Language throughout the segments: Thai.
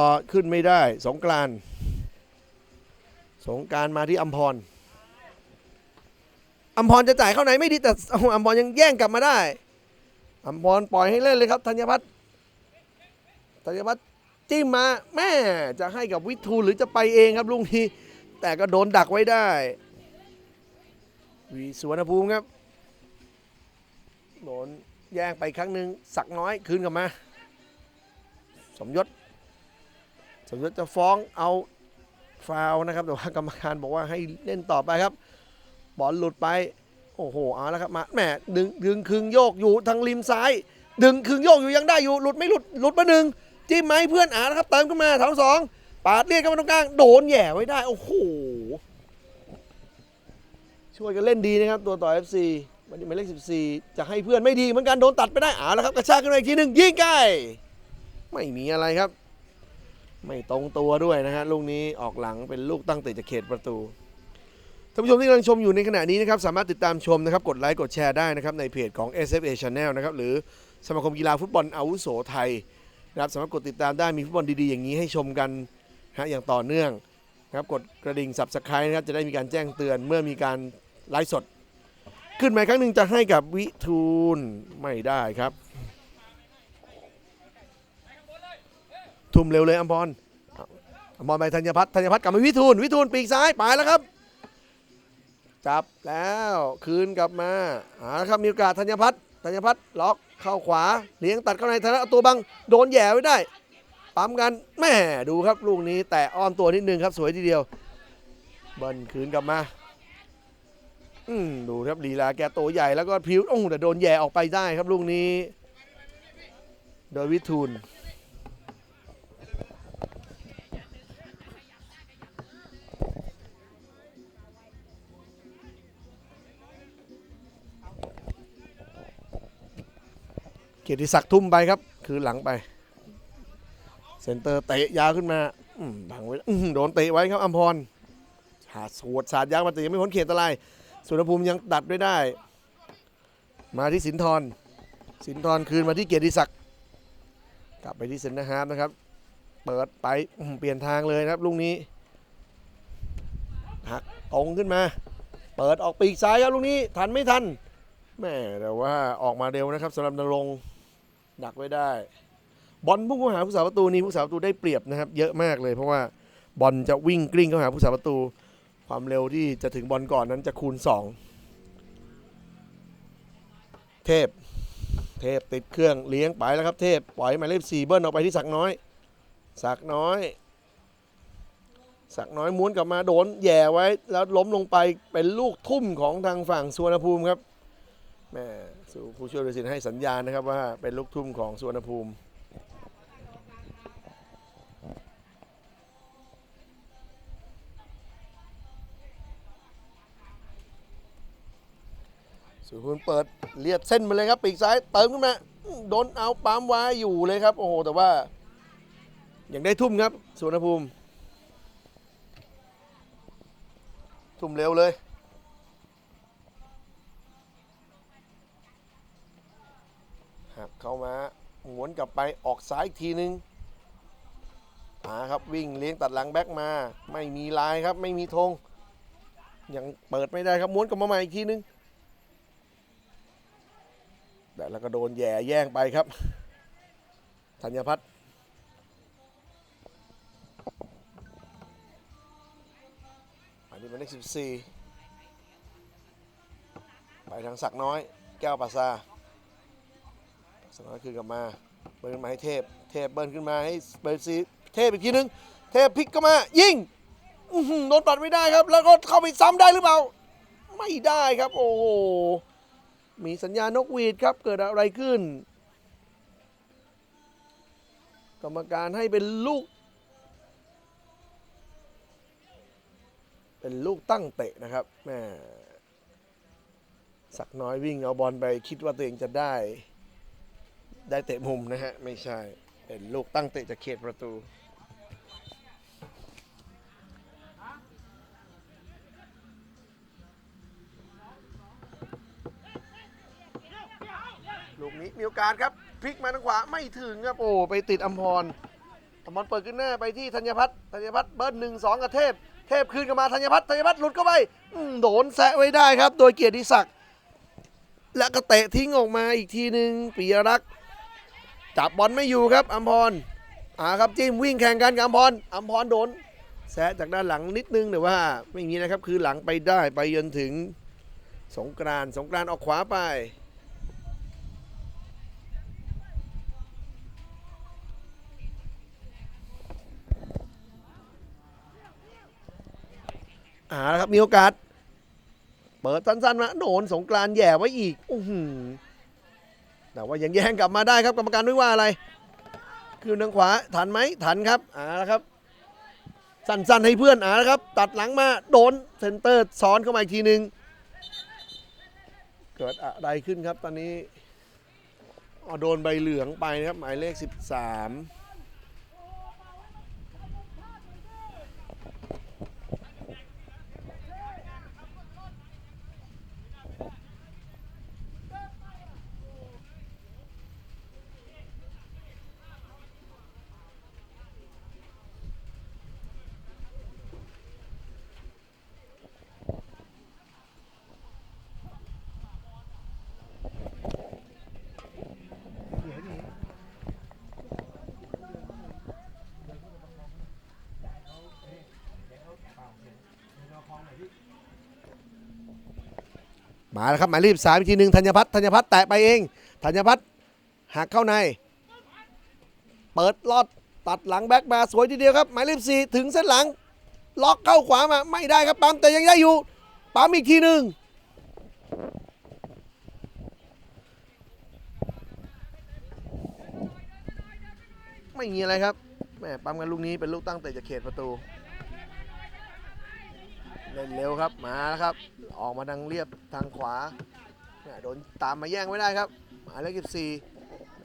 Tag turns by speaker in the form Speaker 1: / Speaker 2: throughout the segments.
Speaker 1: ต่อขึ้นไม่ได้ สงกรานสงการมาที่อัมพรอัมพรจะจ่ายเข้าไหนไม่ดีแต่อัมพรยังแย่งกลับมาได้อัมพรปล่อยให้เล่นเลยครับธัญพัฒน์ธัญพัฒน์จิ้มมาแม่จะให้กับวิทูลหรือจะไปเองครับลุงนี้แต่ก็โดนดักไว้ได้วีสวนภูมิครับโดนแย่งไปครั้งหนึ่งสักน้อยคืนกลับมา สมยศ สมยศจะฟ้องเอาฟาวนะครับ แต่ว่ากรรมการบอกว่าให้เล่นต่อไปครับ บอลหลุดไป โอ้โหเอาแล้วครับมาแหมดึงดึงคึงโยกอยู่ทางริมซ้าย ดึงคึงโยกอยู่ยังได้อยู่หลุดไม่หลุดหลุดมาหนึ่งจิ้มไหมเพื่อนอ่านะครับเติมขึ้นมาแถวสองปาดเรียกกันมาตรงกลางโดนแย่ไว้ได้โอ้โหช่วยกันเล่นดีนะครับ ตัวต่อ FC วันนี้หมายเลข14 จะให้เพื่อนไม่ดีเหมือนกันโดนตัดไปได้อ่าแล้วครับกระชากขึ้นมาอีกทีหนึ่งยิงใกล้ไม่มีอะไรครับ ไม่ตรงตัวด้วยนะฮะลูกนี้ออกหลังเป็นลูกตั้งเตะจากเขตประตูท่านผู้ชมที่กำลังชมอยู่ในขณะนี้นะครับสามารถติดตามชมนะครับกดไลค์กดแชร์ได้นะครับในเพจของ SFA Channel นะครับหรือสมาคมกีฬาฟุตบอลอาวุโสไทยนะครับสามารถกดติดตามได้มีฟุตบอลดีๆอย่างนี้ให้ชมกันนะฮะอย่างต่อเนื่องนะครับกดกระดิ่ง Subscribe นะครับจะได้มีการแจ้งเตือนเมื่อมีการไลฟ์สด ขึ้นมาครั้งหนึ่งจะให้กับวิทูลไม่ได้ครับ ทุ่มเร็วเลยอัมพรอัมพรไปธัญพัฒน์ธัญพัฒน์กลับมาวิทูลวิทูลปีกซ้ายไปแล้วครับ จับแล้วคืนกลับมาเอาครับมีโอกาสธัญพัฒน์ธัญพัฒน์ล็อกเข้าขวาเลี้ยงตัดเข้าในธนาตัวบังโดนแย่ไว้ได้ ปั๊มกันแม่ดูครับลูกนี้แต่อ้อมตัวนิดนึงครับสวยทีเดียวบิ้ลคืนกลับมาอืมดูครับลีลาแกตัวใหญ่แล้วก็พิ้วโอ้แต่โดนแย่ออกไปได้ครับลูกนี้ โดยวิทูล เกียรติศักดิ์ทุ่มไปครับ คือหลังไป เซนเตอร์เตะยาวขึ้นมาบังไว้โดนเตะไว้ครับอัมพรสาดสวดสาดยางมาแต่ยังไม่พ้นเขตอันตรายสุนภูมิยังตัดไว้ได้ มาที่สินทรสินทรคืนมาที่เกียรติศักดิ์กลับไปที่เซนนะฮาร์ฟนะครับ เปิดไปเปลี่ยนทางเลยนะครับลูกนี้หักตรงขึ้นมา เปิดออกปีกซ้ายครับลูกนี้ทันไม่ทันแม่แต่ว่าออกมาเร็วนะครับสำหรับนรงค์ ดักไว้ได้ บอลพุ่งเข้าหาผู้สาประตูนี้ผู้สาประตูได้เปรียบนะครับ เยอะมากเลยเพราะว่าบอลจะวิ่งกลิ้งเข้าหาผู้สาประตู ความเร็วที่จะถึงบอลก่อนนั้นจะคูณ 2 เทพ เทพติดเครื่องเลี้ยงไปแล้วครับเทพปล่อยหมายเลขสี่เบิ้ลออกไปที่สักน้อย สักน้อย สักน้อยม้วนกลับมาโดนแย่ไว้ แล้วล้มลงไปเป็นลูกทุ่มของทางฝั่งสุวรรณภูมิครับแม่ สู่ผู้ช่วยดุสิตให้สัญญาณนะครับว่าเป็นลูกทุ่มของสุวรรณภูมิสุวรรณภูมิเปิดเลียดเส้นมาเลยครับ ปีกซ้ายเติมขึ้นมาโดนเอาปั๊มไว้อยู่เลยครับ โอ้โห แต่ว่ายังได้ทุ่มครับสุวรรณภูมิ ทุ่มเร็วเลย หักเข้ามาหมุนกลับ ไปออกซ้ายอีกทีนึงมาครับวิ่งเลี้ยงตัดหลังแบ็กมา ไม่มีลายครับไม่มีธงยังเปิดไม่ได้ครับม้วนกลับมาใหม่อีกทีนึงแต่แล้วก็โดนแย่แย่งไปครับธัญพัฒน์อันนี้เป็นเลขสิบสี่ไปทางศักน้อย แก้วปาซาสน้อยคืนกลับมา เบิร์นมาให้เทพ เทพเบิร์นขึ้นมาให้เบิร์นซีเทพอีกทีนึง เทพพลิกเข้ามา ยิงโดนปัดไม่ได้ครับ แล้วก็เข้าไปซ้ำได้หรือเปล่า ไม่ได้ครับ โอ้โห มีสัญญาณนกหวีดครับ เกิดอะไรขึ้น กรรมการให้เป็นลูก เป็นลูกตั้งเตะนะครับแม่สักน้อยวิ่งเอาบอลไปคิดว่าตัวเองจะได้ ได้เตะมุมนะฮะ ไม่ใช่ เป็นลูกตั้งเตะจากเขตประตู ลูกนี้มีโอกาสครับ พลิกมาทางขวาไม่ถึงครับ โอ้ ไปติดอัมพรอมพรเปิดขึ้นหน้าไปที่ธัญพัฒน์ธัญพัฒน์เบิร์ดหนึ่งสองกับเทพ เทพคืนกลับมาธัญพัฒน์ธัญพัฒน์หลุดเข้าไปโดนแซะไว้ได้ครับ โดยเกียรติศักดิ์และก็เตะทิ้งออกมาอีกทีหนึ่งปิยรักษ์ จับบอลไม่อยู่ครับอัมพรอ่าครับจิ้มวิ่งแข่งกันกับอัมพรอัมพรโดนแซะจากด้านหลังนิดนึงแต่ว่าไม่มีนะครับคือหลังไปได้ไปจนถึงสงกรานสงกรานออกขวาไปอ่าครับมีโอกาส เปิดสั้นๆมาโดนสงกรานแย่ไว้อีก อื้อหือ แต่ว่ายังแย่งกลับมาได้ครับกรรมการไม่ว่าอะไร คือทางขวาทันไหมทันครับอ่าแล้วครับ สั้นๆให้เพื่อนอ่าแล้วครับ ตัดหลังมาโดนเซนเตอร์ซ้อนเข้ามาอีกทีหนึ่งเกิดอะไรขึ้นครับตอนนี้อ๋อโดนใบเหลืองไปนะครับหมายเลข 13 มาแล้วครับหมายเลขสามอีกทีหนึ่งธัญพัฒน์ธัญพัฒน์แตะไปเองธัญพัฒน์หักเข้าใน เปิดลอดตัดหลังแบ็กมาสวยทีเดียวครับหมายเลขสี่ถึงเส้นหลัง ล็อกเข้าขวามาไม่ได้ครับปั๊มแต่ยังได้อยู่ปั๊มอีกทีหนึ่งไม่มีอะไรครับแม่ปั๊มกันลูกนี้เป็นลูกตั้งเตะจากเขตประตู เล่นเร็วครับมาแล้วครับ ออกมาทางเรียบทางขวาแหม่โดนตามมาแย่งไม่ได้ครับหมายเลขสี่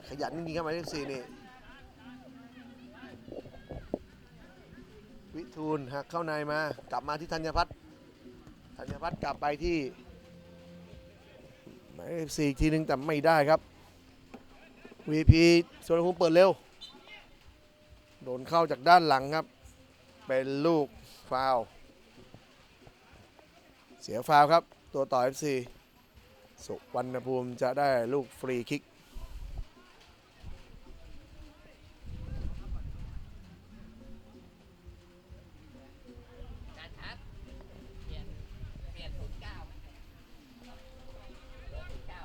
Speaker 1: ขยันจริงๆครับหมายเลขสี่นี่วิทูลหักเข้าในมากลับมาที่ธัญพัฒน์ธัญพัฒน์กลับไปที่หมายเลขสี่อีกทีนึงแต่ไม่ได้ครับ VP สวนภูมิเปิดเร็ว โดนเข้าจากด้านหลังครับ เป็นลูกฟาว เสียฟาวครับ ตัวต่อ FC สุวรรณภูมิจะได้ลูกฟรีคิก
Speaker 2: การชัดเปลี่ยน เปลี่ยนศูนย์เก้าศูนย์เก้า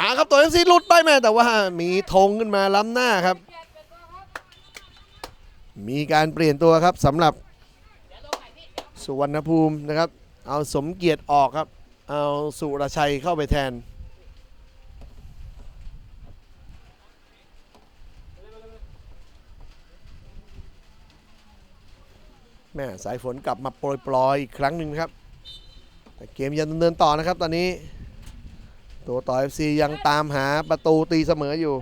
Speaker 1: อ่า ครับตัว FC หลุดไปแม่แต่ว่ามีธงขึ้นมาล้ำหน้าครับ มีการเปลี่ยนตัวครับสำหรับสุวรรณภูมินะครับ เอาสมเกียรติออกครับ เอาสุรชัยเข้าไปแทนแม่สายฝนกลับมาโปรยปลอยๆอีกครั้งหนึ่งครับ แต่เกมยังดำเนินต่อนะครับตอนนี้ ตัวต่อ FC ยังตามหาประตูตีเสมออยู่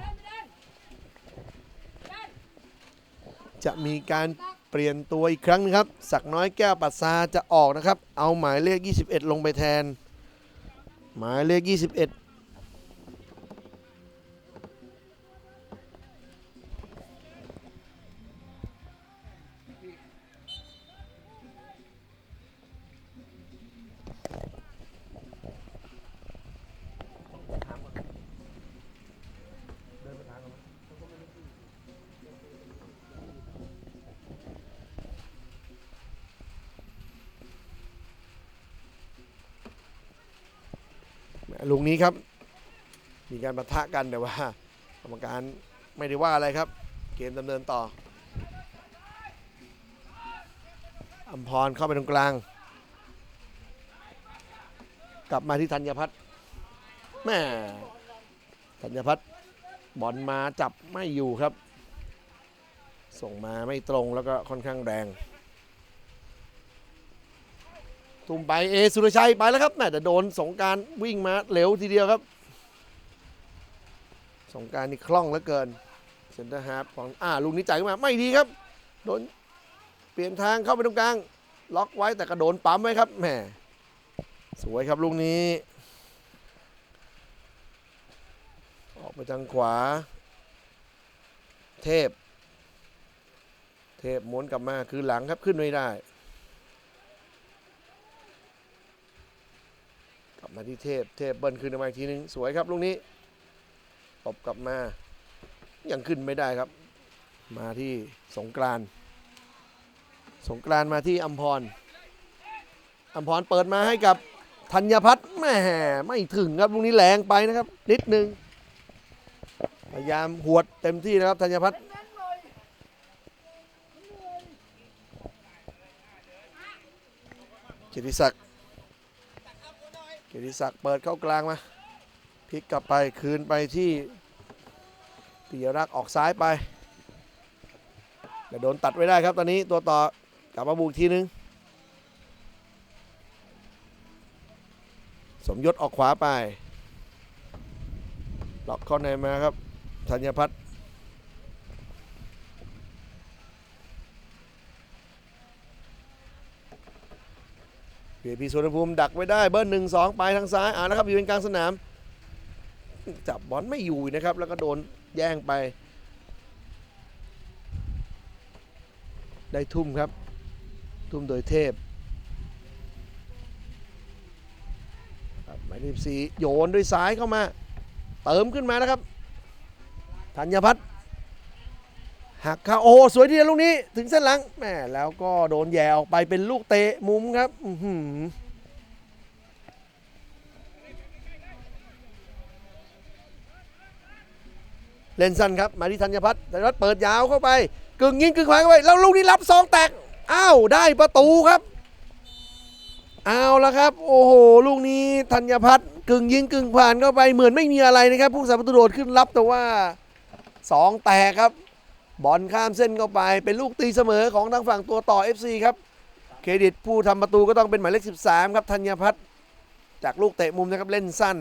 Speaker 1: จะมีการเปลี่ยนตัวอีกครั้งหนึงครับ สักน้อยแก้วปัสซาจะออกนะครับ เอาหมายเลข 21 ลงไปแทน หมายเลข 21 ลุงนี้ครับ มีการปะทะกันแต่ว่ากรรมการไม่ได้ว่าอะไรครับ เกมดำเนินต่ออัมพรเข้าไปตรงกลาง กลับมาที่ธัญพัฒน์แม่ธัญพัฒน์บอลมาจับไม่อยู่ครับ ส่งมาไม่ตรงแล้วก็ค่อนข้างแรง ทุ่มไปเอสุรชัยไปแล้วครับแม่แต่โดนสงการวิ่งมาเร็วทีเดียวครับ สงการนี่คล่องเหลือเกินเซนเตอร์ฮาร์ฟของอ่าลูกนี้จ่ายขึ้นมาไม่ดีครับโดนเปลี่ยนทางเข้าไปตรงกลาง ล็อกไว้แต่กระโดนปั๊มไว้ครับแหมสวยครับลูกนี้ ออกไปทางขวา เทพ เทพม้วนกลับมาคือหลังครับขึ้นไม่ได้ กลับ มาที่เทพ เทพเบิ้ลขึ้นมาอีกทีนึง สวยครับลูกนี้ตบกลับมา ยังขึ้นไม่ได้ครับ มาที่สงกรานสงกรานมาที่อัมพร อัมพรเปิดมาให้กับธัญพัฒน์แหม่ไม่ถึงครับลูกนี้แรงไปนะครับ นิดนึง พยายามหวดเต็มที่นะครับธัญพัฒน์เกียรติศักดิ์ กียรติศักดิ์เปิดเข้ากลางมาพลิกกลับไปคืนไปที่ปิยรักษ์ออกซ้ายไปแต่โดนตัดไว้ได้ครับตอนนี้ตัวต่อกลับมาบุกอีกทีนึง สมยศออกขวาไปล็อกเข้าในมาครับธัญพัฒน์ เบียพีสุวรรณภูมิดักไว้ได้เบิ้ลหนึ่งสองไปทางซ้ายอ่านะครับอยู่เป็นกลางสนาม จับบอลไม่อยู่นะครับ แล้วก็โดนแย่งไป ได้ทุ่มครับ ทุ่มโดยเทพหมายเลขสี่โยนด้วยซ้ายเข้ามา เติมขึ้นมานะครับธัญพัฒน์ หักเข้าโอ้สวยทีเดียวลูกนี้ ถึงเส้นหลังแหมแล้วก็โดนแย่ออกไปเป็นลูกเตะมุมครับอืเล่นสั้นครับ มาที่ธัญพัฒน์ธัญพัฒน์เปิดยาวเข้าไป กึ่งยิงกึ่งขวางเข้าไป แล้วลูกนี้รับซองแตกอ้าวได้ประตูครับ เอาละครับ โอ้โห ลูกนี้ธัญพัฒน์กึ่งยิงกึ่งผ่านเข้าไปเหมือนไม่มีอะไรนะครับ ผู้สาประตูโดดขึ้นรับแต่ว่าสองแตกครับ บอลข้ามเส้นเข้าไป เป็นลูกตีเสมอของทางฝั่งตัวต่อ FC ครับ เครดิตผู้ทำประตูก็ต้องเป็นหมายเลข 13 ครับธัญพัฒน์จากลูกเตะมุมนะครับเล่นสั้น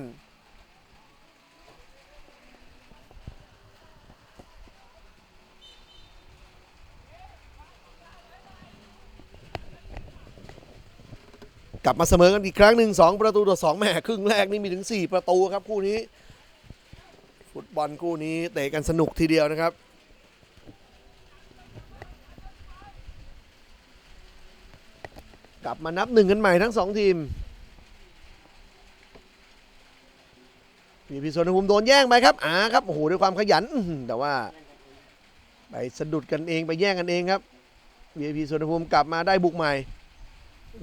Speaker 1: กลับมาเสมอกันอีกครั้งหนึ่งสองประตูต่อสองแม่ครึ่งแรกนี่มีถึง 4 ประตูครับคู่นี้ ฟุตบอลคู่นี้เตะกันสนุกทีเดียวนะครับ กลับมานับหนึ่งกันใหม่ทั้งสองทีมพีพีสวนภูมิโดนแย่งไปครับอ่าครับโอ้โหด้วยความขยันแต่ว่า ไปสะดุดกันเองไปแย่งกันเองครับพีพีสวนภูมิกลับมาได้บุกใหม่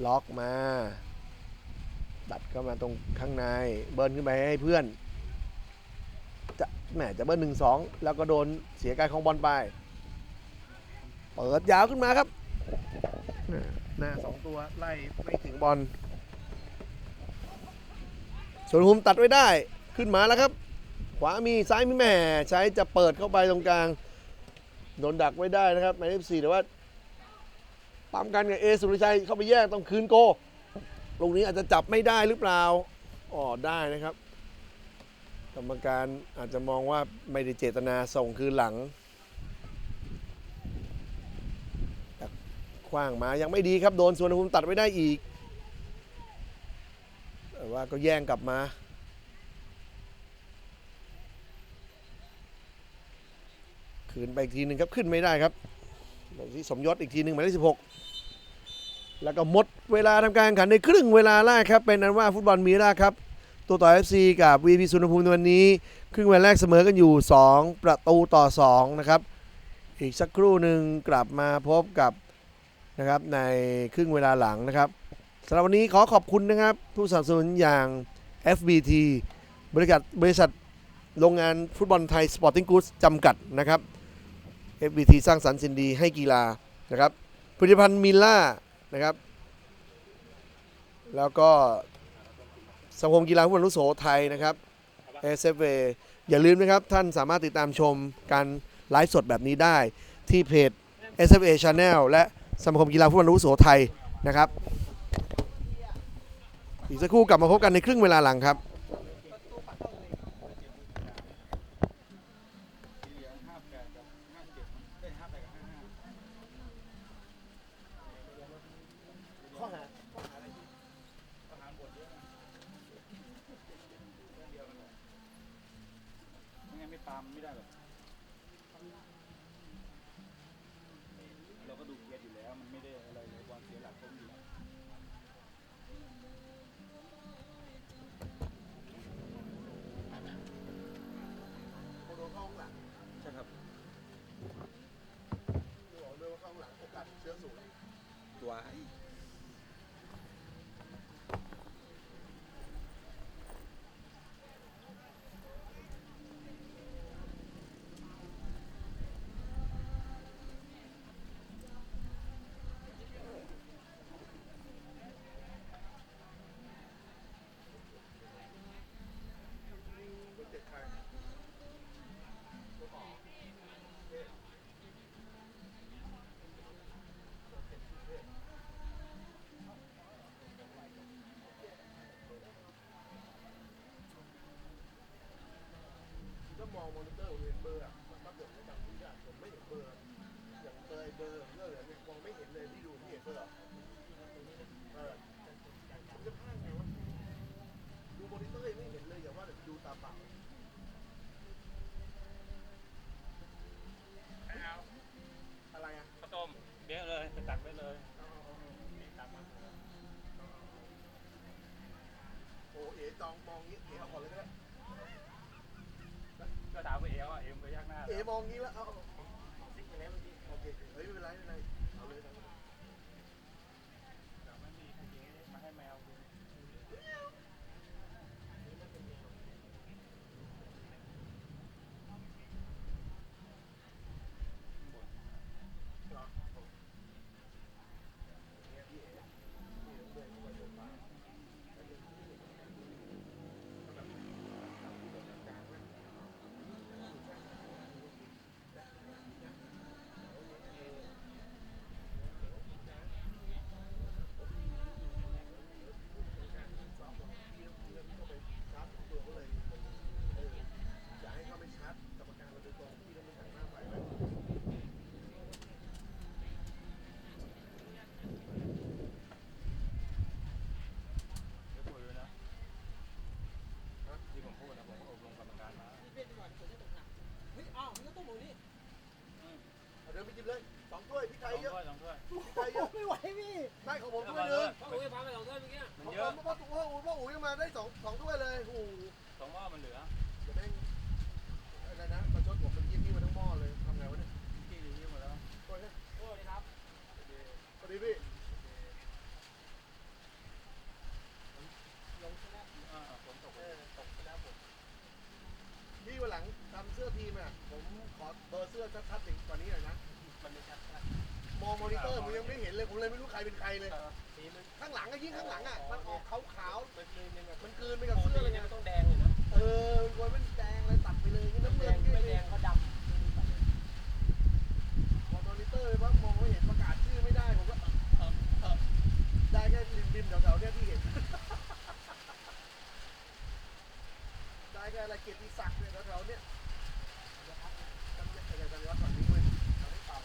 Speaker 1: ล็อกมาดัดเข้ามาตรงข้างในเบิร์นขึ้นไปให้เพื่อนจะแหมจะเบิร์นหนึ่งสองแล้วก็โดนเสียการของบอลไป เปิดยาวขึ้นมาครับ หน้าสองตัวไล่ไม่ถึงบอลส่วนหุมตัดไว้ได้ขึ้นมาแล้วครับ ขวามีซ้ายมีแหม่ใช้จะเปิดเข้าไปตรงกลางโดนดักไว้ได้นะครับหมายเลขสี่แต่ว่าปั๊มกันกับเอสุรชัยเข้าไปแยกต้องคืนโกลูกนี้อาจจะจับไม่ได้หรือเปล่าอ๋อได้นะครับ กรรมการอาจจะมองว่าไม่ได้เจตนาส่งคืนหลังแต่ ขว้างมายังไม่ดีครับโดนสวนภูมิตัดไว้ได้อีกแต่ว่าก็แย่งกลับมาคืนไปอีกทีหนึ่งครับขึ้นไม่ได้ครับที่สมยศอีกทีหนึ่งหมายเลขสิบหกแล้วก็หมดเวลาทำการแข่งขันในครึ่งเวลาแรกครับ เป็นนั้นว่าฟุตบอลมีราครับ ตัวต่อ FC กับ VP สุนทรภูมิในวันนี้ ครึ่งเวลาแรกเสมอกันอยู่ 2 ประตูต่อ 2 นะครับ อีกสักครู่หนึ่งกลับมาพบกับ นะครับในครึ่งเวลาหลังนะครับสำหรับวันนี้ขอขอบคุณนะครับ ผู้สนับสนุนอย่าง FBT บริษัทบริษัทโรงงานฟุตบอลไทยสปอร์ติ้งกู๊ดจำกัดนะครับ FBT สร้างสรรค์สิ่งดีให้กีฬานะครับผลิตภัณฑ์มิลล่านะครับ แล้วก็สมาคมกีฬาฟุตบอลลูกโสไทยนะครับ SFA อย่าลืมนะครับ ท่านสามารถติดตามชมการไลฟ์สดแบบนี้ได้ที่เพจ SFA Channel และ สมาคมกีฬาฟุตบอลลูกโสไทยนะครับ อีกสักครู่กลับมาพบกันในครึ่งเวลาหลังครับ
Speaker 3: เป
Speaker 1: ล่าอะไรอะ
Speaker 3: ข้าวต้มเบี้ยเลยจะตักไปเลย
Speaker 1: โอ้เอ๋จองมองงี้เอ๋เอาก่อนเลยก็ได้
Speaker 3: ก็ถามว่าเอ๋ว่าเอ๋ไปยักหน้า
Speaker 1: เอ๋มองงี้แล้วเอาซิกไปแล้วเมื่อกี้โอเคเฮ้ยไม่เป็นไรไม่เป็นไรเอาเลยเอาเลย
Speaker 3: ไม่มีใครกินมาให้แมวกิน
Speaker 1: อยากให้เข้าไปชาร์จกรรมการเราโดยตรงที่เราไม่สั่งหน้าไปนะ
Speaker 3: เดี๋ยวคุยด้วยนะที่ผมพูดนะผมก็อบรมกรรมการมา
Speaker 2: เฮ้ยอ้าวมันก็ต้องหมูนี่
Speaker 1: เอาเดินไปจิบเลยสองถ้วยพริกไท
Speaker 3: ส
Speaker 1: ย
Speaker 3: อง
Speaker 1: เยอะ
Speaker 3: ถ้วยสองถ้วย
Speaker 1: พริกไทยเยอะ
Speaker 2: ไม่ไหวพี่
Speaker 1: ได้ของผมถ้วยหนึง
Speaker 2: พ่อหมูจะพาไปสองถ้วยเมื่อกี้
Speaker 3: มัน
Speaker 1: พ่อ
Speaker 3: เยอะ
Speaker 1: พ่อพ่อพ่ออุ๋ยมาได้สองสองถ้วยเลยโอ้โห
Speaker 3: สองหม้อมันเหลือ
Speaker 1: เดี๋ยวแม่งอะไรนะประชดผมเป็นยี่พี่มาทั้งหม้อเลยทำไงวะเนี่ย
Speaker 3: ที่รีวิวหมดแล้ว
Speaker 1: โอ้ยนะ
Speaker 2: โอ้ดีครับ
Speaker 1: สวัสดีพี่
Speaker 2: ลงใช่ไหม
Speaker 3: อ่าฝนตก
Speaker 1: เออตกไปแล้วผมพี่วันหลังทำเสื้อทีมอะผมขอเบอร์เสื้อชัดๆอีกกว่านี้หน่อยนะ
Speaker 2: มันไม่ชัดครับ
Speaker 1: มองมอนิเตอร์ผมยังไม่เห็นเลยผมเลยไม่รู้ใครเป็นใครเลย
Speaker 2: สีมัน
Speaker 1: ข้างหลังอะยิ่งข้างหลังอะมันออกขาวขาว
Speaker 2: มันคืนยังไง
Speaker 1: ๆมันกลืนไปกับเสื้อเลยไง
Speaker 2: มันต้องแดงเลยนะ
Speaker 1: เออมันควรเป็นแดงเลยตัดไปเลยนี่น้ำ
Speaker 2: แด
Speaker 1: เงิน
Speaker 2: ง
Speaker 1: นี่
Speaker 2: ไม่แดงก็ดำ
Speaker 1: มองมอนิเตอร์เลยว่ามองไม่เห็นประกาศชื่อไม่ได้ผมก็เออเออได้แค่ริมริมๆแถวๆเนี่ยที่เห็น ได้แค่อะไรเกียรติศักดิ์เนี่ยแถวๆเนี่ยจำได้จำได้ว่าฝั่งนี้เว้ยฝั่งนี้เปล่า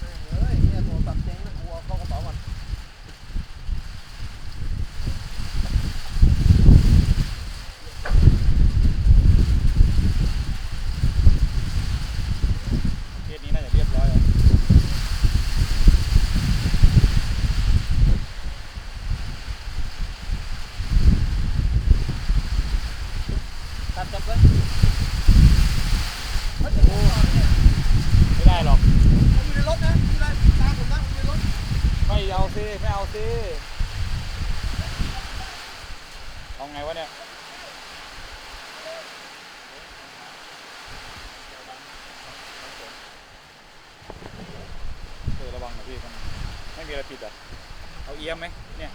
Speaker 1: แม่งเอ้ยเนี่ยโทรศัพท์เจ๊งนะกูเอาเข้ากระเป๋าก่อน
Speaker 3: เคสนี้น่าจะเรียบร้อยแล้ว
Speaker 1: ตัดจบเลย
Speaker 3: ไม่ได้หรอก
Speaker 1: ผมอยู่ในรถนะมีอะไรตามผมนะผมอยู่ในรถ
Speaker 3: ไม่เอาสิไม่เอาสิเอาไงวะเนี่ยเออระวังนะพี่มัน ไม่มีอะไรผิดอะเอาเอียมไหมเนี่ย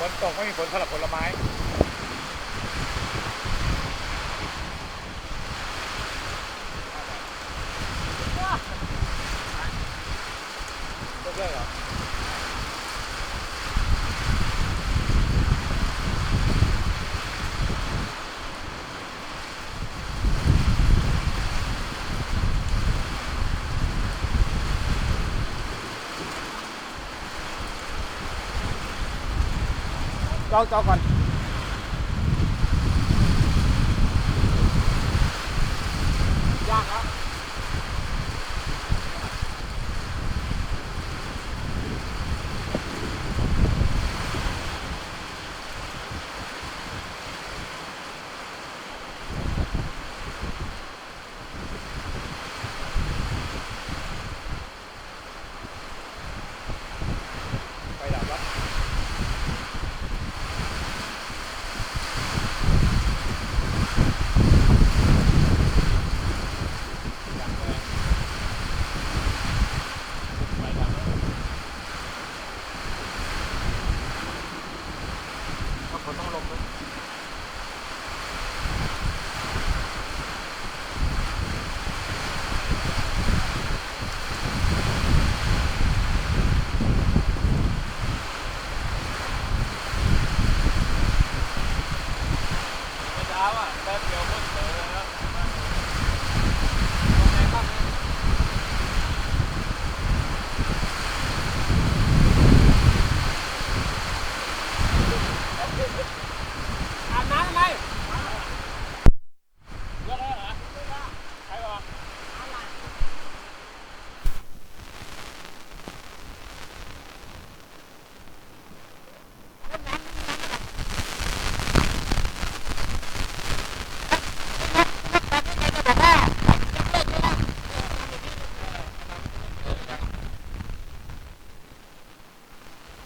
Speaker 3: ฝนตกไม่มีผลสำหรับผลไม้ ยกเลิกเหรอ
Speaker 2: จองจองก่อน